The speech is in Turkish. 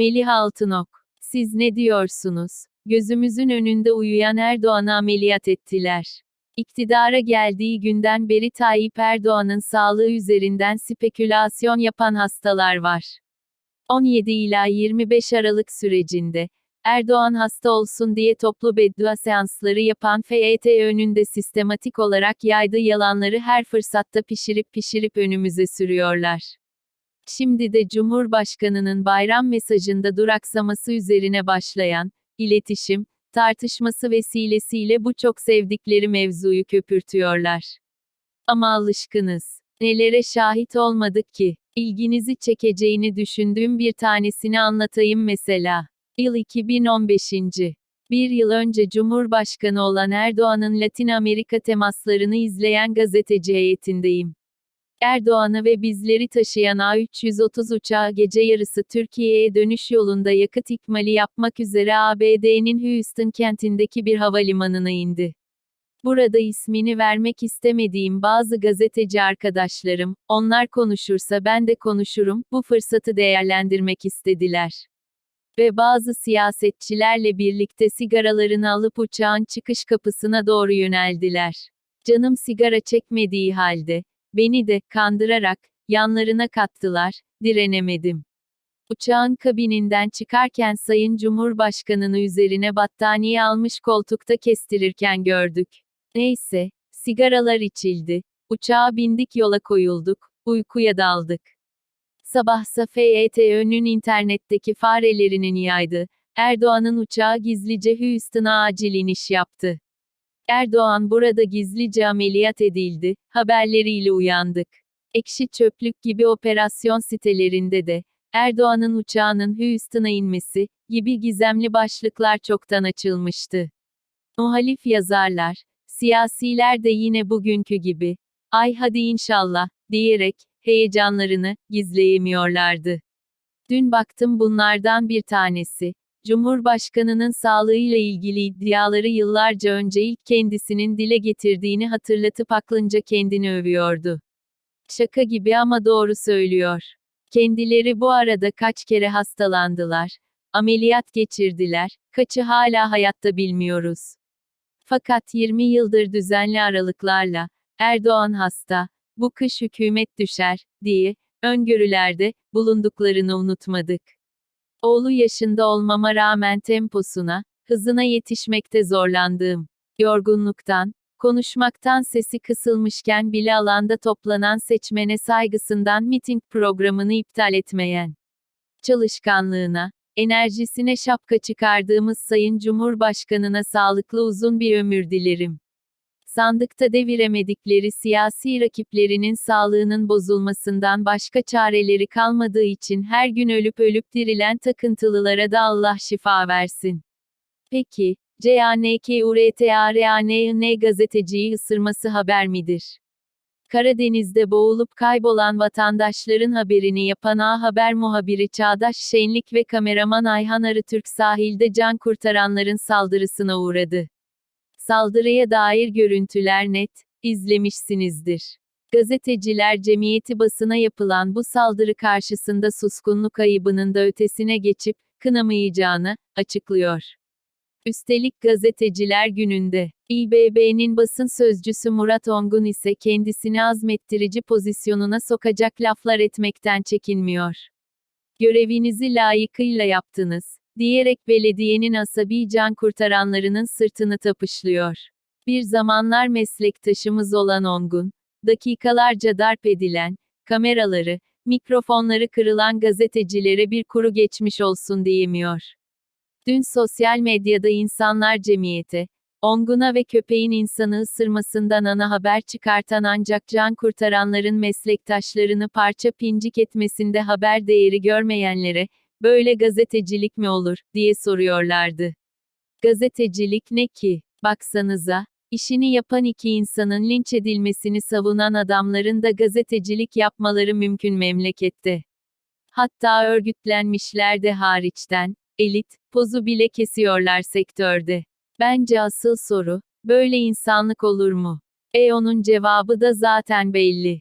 Melih Altınok. Siz ne diyorsunuz? Gözümüzün önünde uyuyan Erdoğan'ı ameliyat ettiler. İktidara geldiği günden beri Tayyip Erdoğan'ın sağlığı üzerinden spekülasyon yapan hastalar var. 17 ila 25 Aralık sürecinde, Erdoğan hasta olsun diye toplu beddua seansları yapan FET önünde sistematik olarak yaydığı yalanları her fırsatta pişirip pişirip önümüze sürüyorlar. Şimdi de Cumhurbaşkanının bayram mesajında duraksaması üzerine başlayan, iletişim, tartışması vesilesiyle bu çok sevdikleri mevzuyu köpürtüyorlar. Ama alışkınız. Nelere şahit olmadık ki? İlginizi çekeceğini düşündüğüm bir tanesini anlatayım mesela. Yıl 2015. Bir yıl önce Cumhurbaşkanı olan Erdoğan'ın Latin Amerika temaslarını izleyen gazeteci heyetindeyim. Erdoğan'ı ve bizleri taşıyan A330 uçağı gece yarısı Türkiye'ye dönüş yolunda yakıt ikmali yapmak üzere ABD'nin Houston kentindeki bir havalimanına indi. Burada ismini vermek istemediğim bazı gazeteci arkadaşlarım, onlar konuşursa ben de konuşurum, bu fırsatı değerlendirmek istediler. Ve bazı siyasetçilerle birlikte sigaralarını alıp uçağın çıkış kapısına doğru yöneldiler. Canım sigara çekmediği halde, beni de, kandırarak, yanlarına kattılar, direnemedim. Uçağın kabininden çıkarken Sayın Cumhurbaşkanını üzerine battaniye almış koltukta kestirirken gördük. Neyse, sigaralar içildi, uçağa bindik yola koyulduk, uykuya daldık. Sabahsa FETÖ'nün internetteki farelerinin yaydı, Erdoğan'ın uçağı gizlice Houston'a acil iniş yaptı. Erdoğan burada gizlice ameliyat edildi, haberleriyle uyandık. Ekşi çöplük gibi operasyon sitelerinde de, Erdoğan'ın uçağının Houston'a inmesi, gibi gizemli başlıklar çoktan açılmıştı. Muhalif yazarlar, siyasiler de yine bugünkü gibi, ay hadi inşallah, diyerek, heyecanlarını, gizleyemiyorlardı. Dün baktım bunlardan bir tanesi, Cumhurbaşkanının sağlığıyla ilgili iddiaları yıllarca önce ilk kendisinin dile getirdiğini hatırlatıp aklınca kendini övüyordu. Şaka gibi ama doğru söylüyor. Kendileri bu arada kaç kere hastalandılar, ameliyat geçirdiler, kaçı hala hayatta bilmiyoruz. Fakat 20 yıldır düzenli aralıklarla, Erdoğan hasta, bu kış hükümet düşer, diye, öngörülerde, bulunduklarını unutmadık. Oğlu yaşında olmama rağmen temposuna, hızına yetişmekte zorlandığım, yorgunluktan, konuşmaktan sesi kısılmışken bile alanda toplanan seçmene saygısından miting programını iptal etmeyen, çalışkanlığına, enerjisine şapka çıkardığımız Sayın Cumhurbaşkanına sağlıklı uzun bir ömür dilerim. Sandıkta deviremedikleri siyasi rakiplerinin sağlığının bozulmasından başka çareleri kalmadığı için her gün ölüp ölüp dirilen takıntılılara da Allah şifa versin. Peki, CANKURTARAN gazeteciyi ısırması haber midir? Karadeniz'de boğulup kaybolan vatandaşların haberini yapan A Haber muhabiri Çağdaş Şenlik ve kameraman Ayhan Arıtürk sahilde can kurtaranların saldırısına uğradı. Saldırıya dair görüntüler net, izlemişsinizdir. Gazeteciler cemiyeti basına yapılan bu saldırı karşısında suskunluk ayıbının da ötesine geçip, kınamayacağını, açıklıyor. Üstelik gazeteciler gününde, İBB'nin basın sözcüsü Murat Ongun ise kendisini azmettirici pozisyonuna sokacak laflar etmekten çekinmiyor. Görevinizi layıkıyla yaptınız, diyerek belediyenin asabi can kurtaranlarının sırtını tapışlıyor. Bir zamanlar meslektaşımız olan Ongun, dakikalarca darp edilen, kameraları, mikrofonları kırılan gazetecilere bir kuru geçmiş olsun diyemiyor. Dün sosyal medyada insanlar cemiyete, Ongun'a ve köpeğin insanı ısırmasından ana haber çıkartan ancak can kurtaranların meslektaşlarını parça pincik etmesinde haber değeri görmeyenlere, böyle gazetecilik mi olur, diye soruyorlardı. Gazetecilik ne ki? Baksanıza, işini yapan iki insanın linç edilmesini savunan adamların da gazetecilik yapmaları mümkün memlekette. Hatta örgütlenmişler de hariçten, elit, pozu bile kesiyorlar sektörde. Bence asıl soru, böyle insanlık olur mu? E onun cevabı da zaten belli.